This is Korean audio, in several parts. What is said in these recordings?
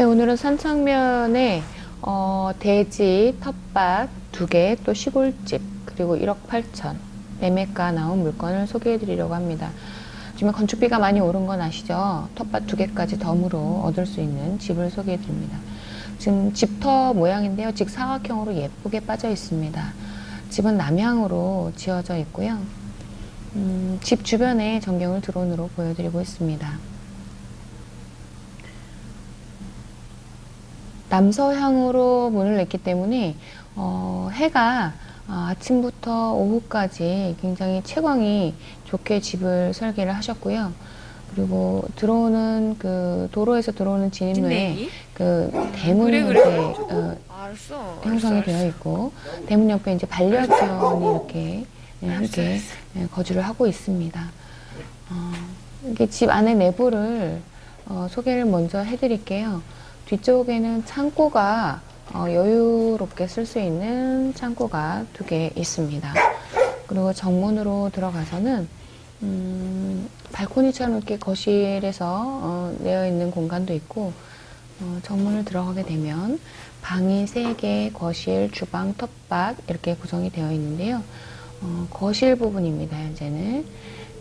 네, 오늘은 산창면에 어, 돼지, 텃밭 두 개, 또 시골집, 그리고 1억 8천 매매가 나온 물건을 소개해 드리려고 합니다. 지금 건축비가 많이 오른 건 아시죠? 텃밭 두 개까지 덤으로 얻을 수 있는 집을 소개해 드립니다. 지금 집터 모양인데요. 직사각형으로 예쁘게 빠져 있습니다. 집은 남향으로 지어져 있고요. 음, 집 주변에 전경을 드론으로 보여드리고 있습니다. 남서향으로 문을 냈기 때문에 어, 해가 아, 아침부터 오후까지 굉장히 채광이 좋게 집을 설계를 하셨고요. 그리고 들어오는 그 도로에서 들어오는 진입로에? 그 대문이 그래, 그래. 이렇게 어, 알았어. 형성이 알았어, 되어 있고 대문 옆에 이제 반려견이 이렇게 예, 함께 예, 거주를 하고 있습니다. 어, 이게 집 안에 내부를 어, 소개를 먼저 해드릴게요. 뒤쪽에는 창고가 어, 여유롭게 쓸 수 있는 창고가 두 개 있습니다. 그리고 정문으로 들어가서는 음, 발코니처럼 이렇게 거실에서 어, 내어 있는 공간도 있고 어, 정문을 들어가게 되면 방이 세 개, 거실, 주방, 텃밭 이렇게 구성이 되어 있는데요. 어, 거실 부분입니다, 현재는.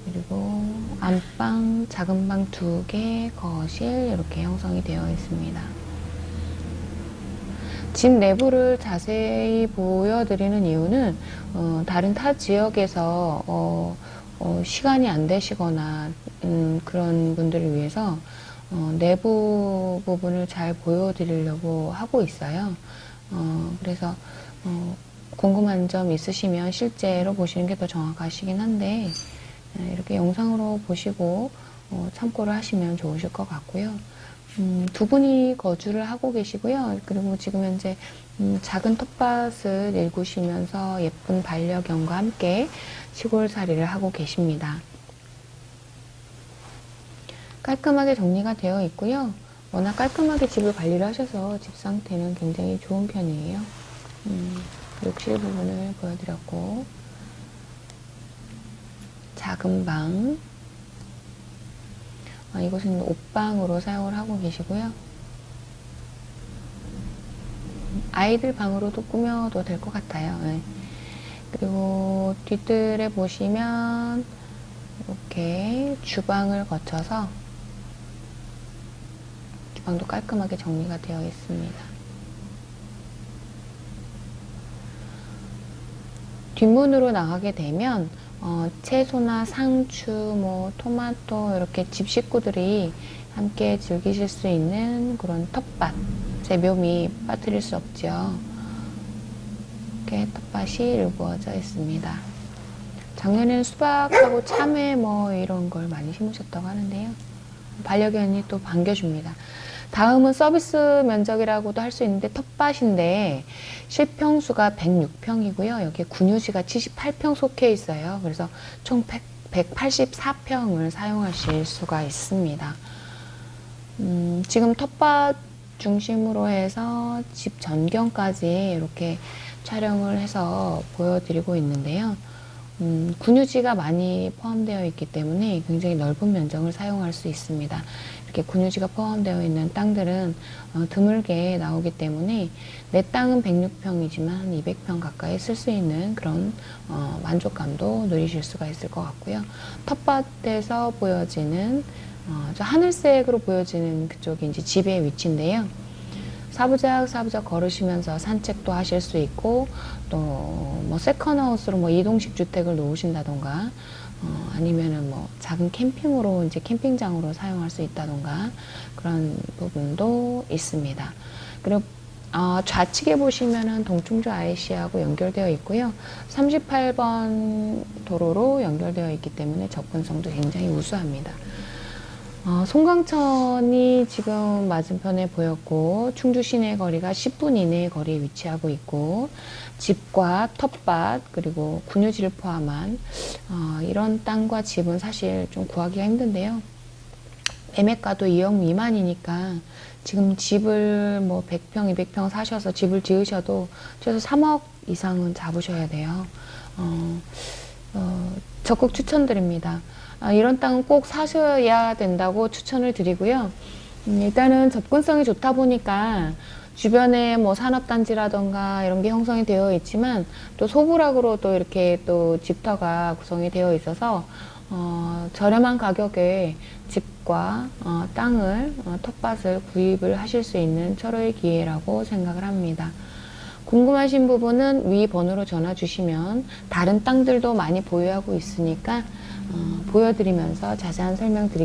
그리고 안방, 작은 방두 개, 거실 이렇게 형성이 되어 있습니다. 집 내부를 자세히 보여드리는 이유는 어, 다른 타 지역에서 어, 어, 시간이 안 되시거나 음, 그런 분들을 위해서 어, 내부 부분을 잘 보여드리려고 하고 있어요. 어, 그래서 어, 궁금한 점 있으시면 실제로 보시는 게 더 정확하시긴 한데 네, 이렇게 영상으로 보시고 어, 참고를 하시면 좋으실 것 같고요. 음, 두 분이 거주를 하고 계시고요. 그리고 지금 현재 음, 작은 텃밭을 일구시면서 예쁜 반려견과 함께 시골살이를 하고 계십니다. 깔끔하게 정리가 되어 있고요. 워낙 깔끔하게 집을 관리를 하셔서 집 상태는 굉장히 좋은 편이에요. 음, 욕실 부분을 보여드렸고 작은 방 아, 이곳은 옷방으로 사용을 하고 계시고요. 아이들 방으로도 꾸며도 될 것 같아요. 네. 그리고 뒤뜰에 보시면 이렇게 주방을 거쳐서 주방도 깔끔하게 정리가 되어 있습니다. 뒷문으로 나가게 되면 어, 채소나 상추, 뭐 토마토 이렇게 집 식구들이 함께 즐기실 수 있는 그런 텃밭 제 묘미 빠뜨릴 수 없죠. 이렇게 텃밭이 일구어져 있습니다. 작년에는 수박하고 참외 뭐 이런 걸 많이 심으셨다고 하는데요. 반려견이 또 반겨줍니다. 다음은 서비스 면적이라고도 할 수 있는데 텃밭인데 실평수가 106평이고요. 여기에 군유지가 78평 속해 있어요. 그래서 총 100, 184평을 사용하실 수가 있습니다. 음, 지금 텃밭 중심으로 해서 집 전경까지 이렇게 촬영을 해서 보여드리고 있는데요. 음, 군유지가 많이 포함되어 있기 때문에 굉장히 넓은 면적을 사용할 수 있습니다. 이렇게 군유지가 포함되어 있는 땅들은 어, 드물게 나오기 때문에 내 땅은 106평이지만 한 200평 가까이 쓸 수 있는 그런 어, 만족감도 누리실 수가 있을 것 같고요. 텃밭에서 보여지는 어, 저 하늘색으로 보여지는 그쪽이 이제 집의 위치인데요. 사부작 사부작 걸으시면서 산책도 하실 수 있고 또 뭐 세컨하우스로 뭐 이동식 주택을 놓으신다던가 어, 아니면은 뭐 작은 캠핑으로 이제 캠핑장으로 사용할 수 있다던가 그런 부분도 있습니다. 그리고 어, 좌측에 보시면은 동충주 IC하고 연결되어 있고요. 38번 도로로 연결되어 있기 때문에 접근성도 굉장히 우수합니다. 어, 송강천이 지금 맞은편에 보였고 충주 시내 거리가 10분 이내의 거리에 위치하고 있고 집과 텃밭 그리고 군유지를 포함한 어, 이런 땅과 집은 사실 좀 구하기가 힘든데요. 매매가도 2억 미만이니까 지금 집을 뭐 100평, 200평 사셔서 집을 지으셔도 최소 3억 이상은 잡으셔야 돼요. 어, 어, 적극 추천드립니다. 아, 이런 땅은 꼭 사셔야 된다고 추천을 드리고요. 음, 일단은 접근성이 좋다 보니까 주변에 뭐 산업단지라던가 이런 게 형성이 되어 있지만 또 소부락으로 또 이렇게 또 집터가 구성이 되어 있어서 어, 저렴한 가격에 집과 어, 땅을 어, 텃밭을 구입을 하실 수 있는 철호의 기회라고 생각을 합니다. 궁금하신 부분은 위 번호로 전화 주시면 다른 땅들도 많이 보유하고 있으니까 어, 보여드리면서 자세한 설명 드리겠습니다.